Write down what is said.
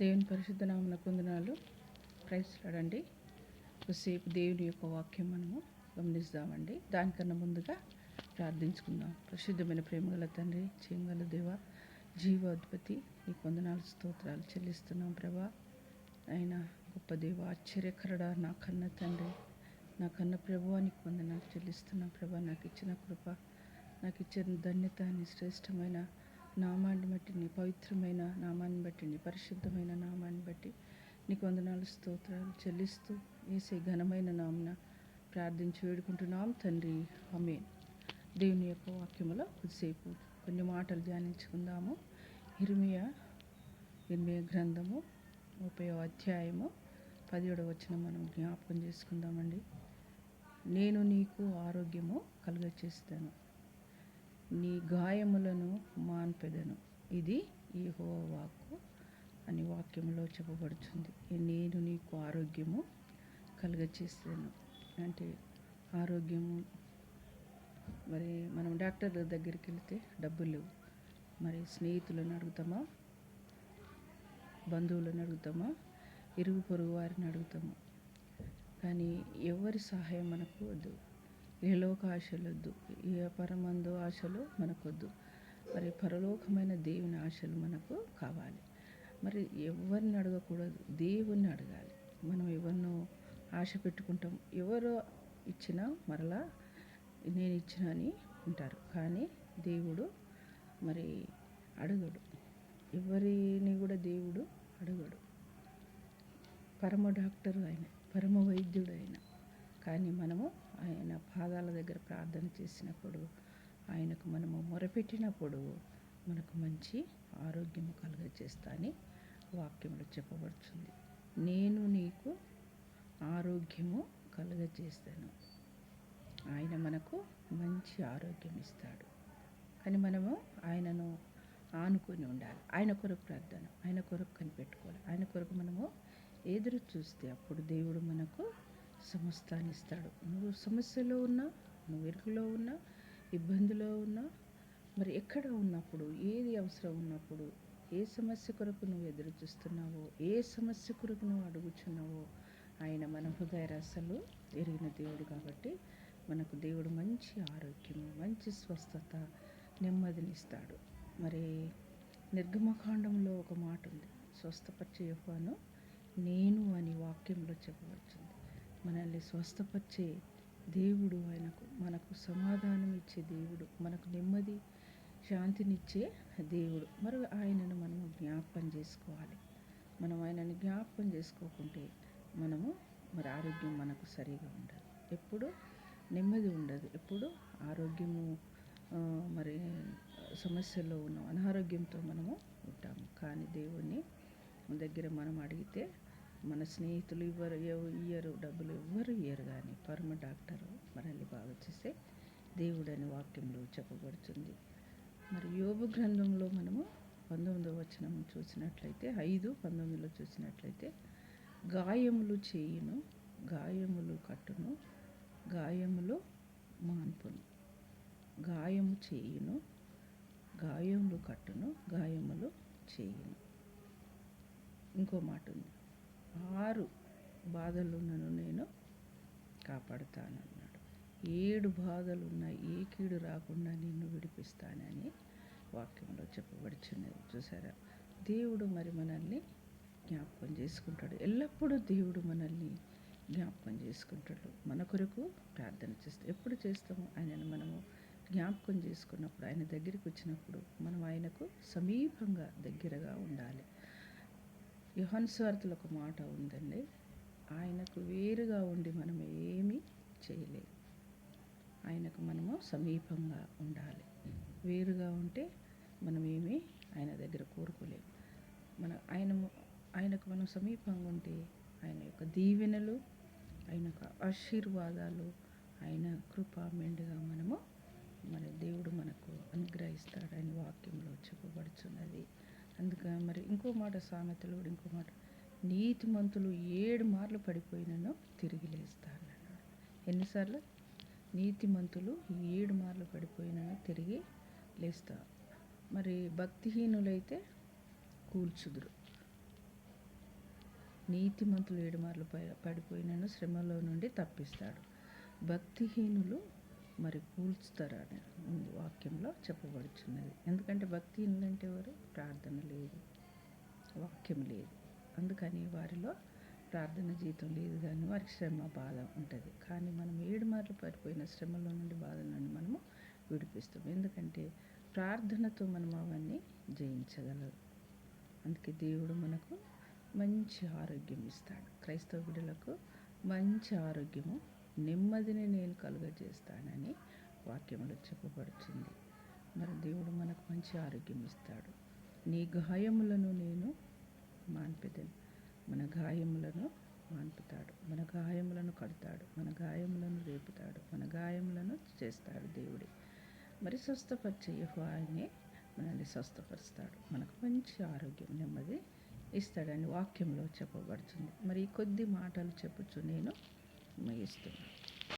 దేవుని పరిశుద్ధ నామన కొందనాలు. ప్రయత్నించడండి కొద్దిసేపు దేవుని యొక్క వాక్యం మనము గమనిస్తామండి. దానికన్నా ముందుగా ప్రార్థించుకుందాం. ప్రసిద్ధమైన ప్రేమగల తండ్రి చేయగల దేవ జీవాధిపతి నీ కొందనాలు స్తోత్రాలు చెల్లిస్తున్నాం ప్రభా. ఆయన గొప్ప దేవ ఆశ్చర్యకరడ నా కన్న తండ్రి నా కన్న ప్రభువానికి కొందనాలు చెల్లిస్తున్నాం ప్రభా. నాకు ఇచ్చిన కృప నాకు ఇచ్చిన ధన్యత నీ శ్రేష్టమైన నామాన్ని బట్టి నీ పవిత్రమైన నామాన్ని బట్టి నీ పరిశుద్ధమైన నామాన్ని బట్టి నీకు వందనాలు స్తోత్రాలు చెల్లిస్తూ వేసే ఘనమైన నామన ప్రార్థించి వేడుకుంటున్నాం. తండ్రి ఆమె దేవుని యొక్క వాక్యములో కొద్దిసేపు కొన్ని మాటలు ధ్యానించుకుందాము. ఇర్మియా ఇర్మియా గ్రంథము ముప్పై అధ్యాయము పదిహేడవ వచ్చిన మనం జ్ఞాపకం చేసుకుందామండి. నేను నీకు ఆరోగ్యము కలుగచేస్తాను. నీ గాయములను మాన్పెదను. ఇది ఈ వాక్కు అని వాక్యంలో చెప్పబడుతుంది నేను నీకు ఆరోగ్యము కలుగచేస్తాను అంటే ఆరోగ్యము మరి మనం డాక్టర్ దగ్గరికి వెళితే డబ్బులు లేవు మరి స్నేహితులను అడుగుతామా? బంధువులను అడుగుతామా? ఇరుగు పొరుగు వారిని అడుగుతాము. కానీ ఎవరి సహాయం మనకు వద్దు. ఏ లోక ఆశలు వద్దు ఏ పరమందు ఆశలు మనకొద్దు. మరి పరలోకమైన దేవుని ఆశలు మనకు కావాలి. మరి ఎవరిని అడగకూడదు? దేవుణ్ణి అడగాలి. మనం ఎవరినో ఆశ పెట్టుకుంటాం. ఎవరో ఇచ్చినా మరలా నేను ఇచ్చిన అని ఉంటారు. కానీ దేవుడు మరి అడగడు. ఎవరిని కూడా దేవుడు అడగడు. పరమ డాక్టరు ఆయన పరమ వైద్యుడు ఆయన కానీ మనము ఆయన పాదాల దగ్గర ప్రార్థన చేసినప్పుడు ఆయనకు మనము మొరపెట్టినప్పుడు మనకు మంచి ఆరోగ్యము కలుగజేస్తా అని వాక్యంలో చెప్పబడుతుంది. నేను నీకు ఆరోగ్యము కలుగజేస్తాను. ఆయన మనకు మంచి ఆరోగ్యం ఇస్తాడు. కానీ మనము ఆయనను ఆనుకొని ఉండాలి. ఆయన కొరకు ప్రార్థన ఆయన కొరకు కనిపెట్టుకోవాలి. ఆయన కొరకు మనము ఎదురు చూస్తే అప్పుడు దేవుడు మనకు సమస్తాన్ని ఇస్తాడు నువ్వు సమస్యలో ఉన్నా నువ్వు ఇరుకులో ఉన్నా ఇబ్బందిలో ఉన్నా మరి ఎక్కడ ఉన్నప్పుడు ఏది అవసరం ఉన్నప్పుడు ఏ సమస్య కొరకు నువ్వు ఎదురు చూస్తున్నావో ఏ సమస్య కొరకు నువ్వు అడుగుచున్నావో ఆయన మన హృదయ రసలు ఎరిగిన దేవుడు కాబట్టి మనకు దేవుడు మంచి ఆరోగ్యము మంచి స్వస్థత నెమ్మదినిస్తాడు. మరి నిర్గమకాండంలో ఒక మాట ఉంది స్వస్థపరిచే యహోను నేను అని వాక్యంలో చెప్పవచ్చు. మనల్ని స్వస్థపరిచే దేవుడు ఆయనకు మనకు సమాధానం ఇచ్చే దేవుడు మనకు నెమ్మది శాంతినిచ్చే దేవుడు. మరి ఆయనను మనము జ్ఞాపకం చేసుకోవాలి. మనం ఆయనను జ్ఞాపకం చేసుకోకుంటే మనము మరి ఆరోగ్యం మనకు సరిగా ఉండదు. ఎప్పుడు నెమ్మది ఉండదు. ఎప్పుడు ఆరోగ్యము మరి సమస్యల్లో ఉన్నాం అనారోగ్యంతో మనము ఉంటాము. కానీ దేవుణ్ణి దగ్గర మనం అడిగితే మన స్నేహితులు ఇవ్వరు ఇయ్యరు డబ్బులు ఎవ్వరు ఇయ్యరు కానీ పరమ డాక్టరు మనల్ని బాగా చేసే దేవుడని వాక్యంలో చెప్పబడుతుంది. మరి యోగ గ్రంథంలో మనము పంతొమ్మిదో వచనం చూసినట్లయితే ఐదు పంతొమ్మిదిలో చూసినట్లయితే గాయములు చేయును గాయములు కట్టును గాయములు మాన్పును గాయము చేయును గాయములు కట్టును గాయములు చేయును. ఇంకో మాట ఉంది. ఆరు బాధలున్నను నేను కాపాడుతానన్నాడు. ఏడు బాధలున్న ఏ కీడు రాకుండా నిన్ను విడిపిస్తానని వాక్యంలో చెప్పబడుచున్నది. చూసారా? దేవుడు మరి మనల్ని జ్ఞాపకం చేసుకుంటాడు. ఎల్లప్పుడూ దేవుడు మనల్ని జ్ఞాపకం చేసుకుంటాడు. మన కొరకు ప్రార్థన చేస్తాం. ఎప్పుడు చేస్తాము ఆయనను మనము జ్ఞాపకం చేసుకున్నప్పుడు ఆయన దగ్గరికి వచ్చినప్పుడు మనం ఆయనకు సమీపంగా దగ్గరగా ఉండాలి. యుహన్స్వార్థలు ఒక మాట ఉందండి. ఆయనకు వేరుగా ఉండి మనం ఏమీ చేయలేము. ఆయనకు మనము సమీపంగా ఉండాలి. వేరుగా ఉంటే మనం ఏమీ ఆయన దగ్గర కోరుకోలేము. మన ఆయన ఆయనకు మనం సమీపంగా ఉంటే ఆయన యొక్క దీవెనలు ఆయన యొక్క ఆశీర్వాదాలు ఆయన కృప మెండుగా మనము మన దేవుడు మనకు అనుగ్రహిస్తాడని వాక్యంలో చెప్పబడుచున్నది. అందుక మరి ఇంకో మాట సామెతలు కూడా ఇంకో మాట. నీతిమంతులు ఏడు మార్లు పడిపోయినను తిరిగి లేస్తాను అన్నాడు ఎన్నిసార్లు? నీతిమంతులు ఏడు మార్లు పడిపోయినను తిరిగి లేస్తారు మరి భక్తిహీనులైతే కూల్చుదురు. నీతిమంతులు ఏడుమార్లు ప- పడిపోయినను శ్రమలో నుండి తప్పిస్తాడు. భక్తిహీనులు మరి కూల్చుతారని ఉంది వాక్యంలో చెప్పబడుచున్నది. ఎందుకంటే భక్తి ఏంటంటే వారు ప్రార్థన లేదు. వాక్యం లేదు. అందుకని వారిలో ప్రార్థన జీతం లేదు కానీ వారికి శ్రమ బాధ ఉంటుంది. కానీ మనం ఏడు మార్లు పడిపోయిన శ్రమలో నుండి బాధల నుండి మనము విడిపిస్తాం. ఎందుకంటే ప్రార్థనతో మనం అవన్నీ జయించగలరు అందుకే దేవుడు మనకు మంచి ఆరోగ్యం ఇస్తాడు. క్రైస్తవ బిడ్డలకు మంచి ఆరోగ్యము నెమ్మదిని నేను కలుగజేస్తానని వాక్యంలో చెప్పబడుతుంది. మరి దేవుడు మనకు మంచి ఆరోగ్యం ఇస్తాడు. నీ గాయములను నేను మాన్పెదను మన గాయములను మాన్పుతాడు. మన గాయములను కడతాడు. మన గాయములను రేపుతాడు. మన గాయములను చేస్తాడు దేవుడి. మరి స్వస్థపరిచే ఆయనే మనల్ని స్వస్థపరుస్తాడు. మనకు మంచి ఆరోగ్యం నెమ్మది ఇస్తాడని వాక్యంలో చెప్పబడుతుంది. మరి కొద్ది మాటలు చెప్పుచు నేను maestro.